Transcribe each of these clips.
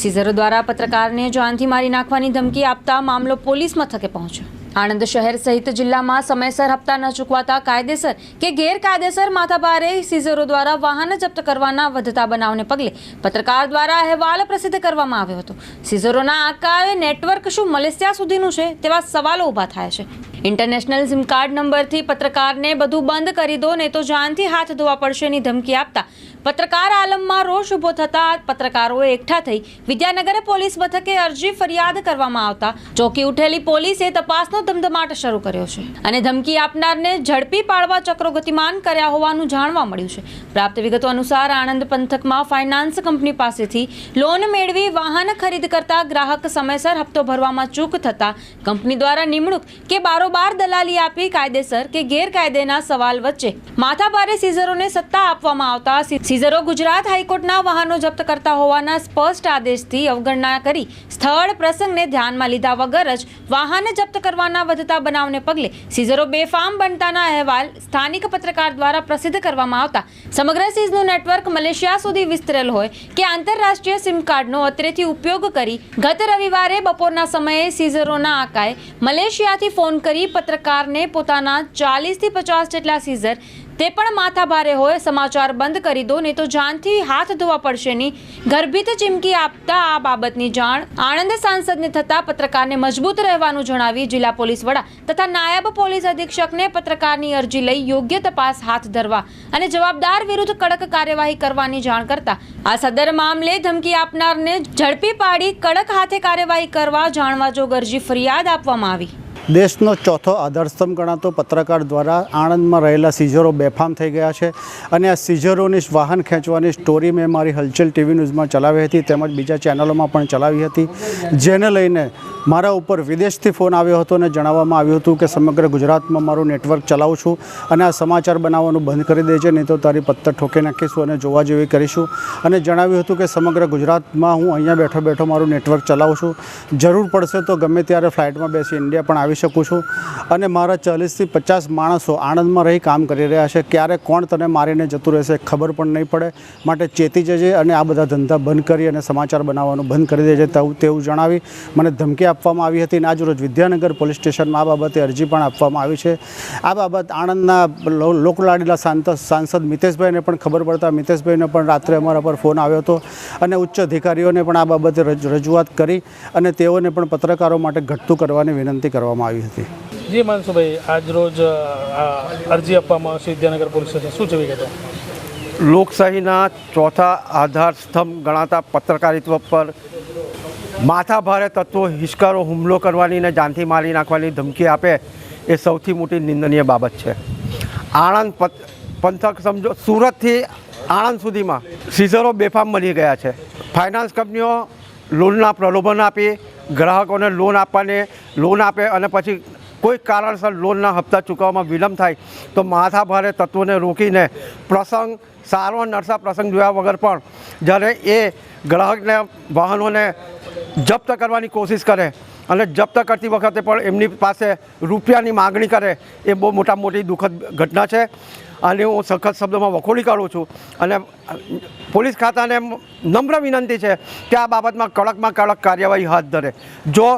સીઝરો દ્વારા પત્રકારને જાનથી મારી નાખવાની ધમકી આપતા મામલો પોલીસ મથકે પહોંચ્યો. આણંદ શહેર સહિત જિલ્લામાં સમયસર હપ્તા ન ચૂકવાતા કાયદેસર કે ગેરકાયદેસર માથાભારે સીઝરો દ્વારા વાહન જપ્ત કરવાના વધતા બનાવને પગલે પત્રકાર દ્વારા અહેવાલ પ્રસિદ્ધ કરવામાં આવ્યો હતો. સીઝરોના આકાએ નેટવર્ક શું મલેશિયા સુધીનું છે તેવા સવાલો ઊભા થાય છે. ઇન્ટરનેશનલ સિમ કાર્ડ નંબરથી પત્રકારને બધું બંધ કરી દો ને તો જાનથી હાથ ધોવા પડશેની ધમકી આપતા પત્રકાર આલમમાં રોષ ઊભો થતા પત્રકારોએ એકઠા થઈ વિદ્યાનગર પોલીસ મથકે અરજી ફરિયાદ કરવામાં આવતા ચોકી ઉઠેલી પોલીસે તપાસનો ધમધમાટ શરૂ કર્યો છે અને ધમકી આપનારને ઝડપી પાડવા ચક્રો ગતિમાન કર્યા હોવાનું જાણવા મળ્યું છે. પ્રાપ્ત વિગતો અનુસાર આણંદ પંથકમાં ફાઇનાન્સ કંપની પાસેથી લોન મેળવી વાહન ખરીદ કરતા ગ્રાહક સમયસર હપ્તો ભરવામાં ચૂક થતા કંપની દ્વારા નિમણૂક કે બારોબાર દલાલી આપી કાયદેસર કે ગેરકાયદેના સવાલ વચ્ચે માથાભારે સીઝરોને સત્તા આપવામાં આવતા સીઝરો ગુજરાત હાઈકોર્ટના વાહનો જપ્ત કરતા હોવાના સ્પષ્ટ આદેશથી અવગણના કરી સ્થળ પ્રસંગને ધ્યાનમાં લીધા વગર જ વાહન જપ્ત કરવાના વધતા બનાવને પગલે સીઝરો બેફામ બનતાના અહેવાલ સ્થાનિક પત્રકાર દ્વારા પ્રસિદ્ધ કરવામાં આવતા. સમગ્ર સીઝનું નેટવર્ક મલેશિયા સુધી વિસ્તરેલ હોય કે આંતરરાષ્ટ્રીય સિમ કાર્ડનો અત્રેથી ઉપયોગ કરી ગત રવિવારે બપોરના સમયે સીઝરોના આકાએ મલેશિયાથી ફોન કરી પત્રકારને પોતાના ચાલીસથી પચાસ જેટલા સીઝર તે પણ માથા ભારે હોય, સમાચાર બંધ કરી દો, નહીં તો જાનથી હાથ ધોવા પડશે નહીં. ગર્ભિત ચીમકી આપતા આ બાબતની જાણ આણંદ સાંસદને થતાં પત્રકારને મજબૂત રહેવાનું જણાવી જિલ્લા પોલીસ વડા તથા નાયબ પોલીસ અધિક્ષકને પત્રકારની અરજી લઈ યોગ્ય તપાસ હાથ ધરવા અને જવાબદાર વિરુદ્ધ કડક કાર્યવાહી કરવાની જાણ કરતા. આ સદર મામલે ધમકી આપનારને ઝડપી પાડી કડક હાથે કાર્યવાહી કરવા જાણવા જોગ અરજી ફરિયાદ આપવામાં આવી. દેશનો ચોથો આધારસ્તંભ ગણાતો પત્રકાર દ્વારા આણંદમાં રહેલા સીઝરો બેફામ થઈ ગયા છે અને આ સીઝરોની વાહન ખેંચવાની સ્ટોરી મેં મારી હલચલ ટીવી ન્યૂઝમાં ચલાવી હતી તેમજ બીજા ચેનલોમાં પણ ચલાવી હતી. જેને લઈને મારા ઉપર વિદેશથી ફોન આવ્યો હતો અને જણાવવામાં આવ્યું હતું કે સમગ્ર ગુજરાતમાં મારું નેટવર્ક ચલાવું છું અને આ સમાચાર બનાવવાનું બંધ કરી દેજે નહીં તો તારી પત્તર ઠોકી નાખીશું અને જોવા જેવી કરીશું. અને જણાવ્યું હતું કે સમગ્ર ગુજરાતમાં હું અહીંયા બેઠો બેઠો મારું નેટવર્ક ચલાવું છું. જરૂર પડશે તો ગમે ત્યારે ફ્લાઇટમાં બેસી ઇન્ડિયા પણ આવી શકું છું અને મારા ચાલીસથી પચાસ માણસો આણંદમાં રહી કામ કરી રહ્યા છે. ક્યારે કોણ તને મારીને જતું રહેશે ખબર પણ નહીં પડે. માટે ચેતી જજે અને આ બધા ધંધા બંધ કરી અને સમાચાર બનાવવાનું બંધ કરી દેજે તેવું જણાવી મને ધમકી આપવામાં આવી હતી. અને આજરોજ વિદ્યાનગર પોલીસ સ્ટેશનમાં આ બાબતે અરજી પણ આપવામાં આવી છે. આ બાબત આણંદના લોકલાડીલા સાંસદ મિતેશભાઈને પણ ખબર પડતા મિતેશભાઈને પણ રાત્રે અમારા પર ફોન આવ્યો હતો અને ઉચ્ચ અધિકારીઓને પણ આ બાબતે રજ- રજૂઆત કરી અને તેઓને પણ પત્રકારો માટે ઘટતું કરવાની વિનંતી કરવામાં આવી હતી. જી માનસુભાઈ આજ રોજ અરજી આપવામાં આવશે વિદ્યાનગર પોલીસ સ્ટેશન. શું છે વિગતો? લોકશાહીના ચોથા આધાર સ્તંભ ગણાતા પત્રકારિત્વ પર માથાભારે તત્વો હિચકારો હુમલો કરવાની ને જાનથી મારી નાખવાની ધમકી આપે એ સૌથી મોટી નિંદનીય બાબત છે. આણંદ પંથક સમજો સુરતથી આણંદ સુધીમાં સીઝરો બેફામ બની ગયા છે. ફાઇનાન્સ કંપનીઓ લોનના પ્રલોભન આપી ગ્રાહકોને લોન આપવાને લોન આપે અને પછી કોઈ કારણસર લોનના હપ્તા ચૂકવવામાં વિલંબ થાય, તો માથાભારે તત્વોને રોકીને પ્રસંગ સારો નરસા પ્રસંગ જોયા વગર પણ જ્યારે એ ગ્રાહકને વાહનોને જપ્ત કરવાની કોશિશ કરે અને જપ્ત કરતી વખતે પણ એમની પાસે રૂપિયાની માગણી કરે એ બહુ મોટા મોટી દુઃખદ ઘટના છે. અને હું સખત શબ્દોમાં વખોડી કાઢું છું અને પોલીસ ખાતાને નમ્ર વિનંતી છે કે આ બાબતમાં કડકમાં કડક કાર્યવાહી હાથ ધરે. જો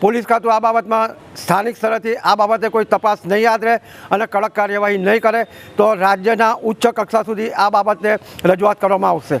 પોલીસ ખાતું આ બાબતમાં સ્થાનિક સ્તરેથી આ બાબતે કોઈ તપાસ નહીં યાદ રહે અને કડક કાર્યવાહી નહીં કરે, તો રાજ્યના ઉચ્ચ કક્ષા સુધી આ બાબતને રજૂઆત કરવામાં આવશે.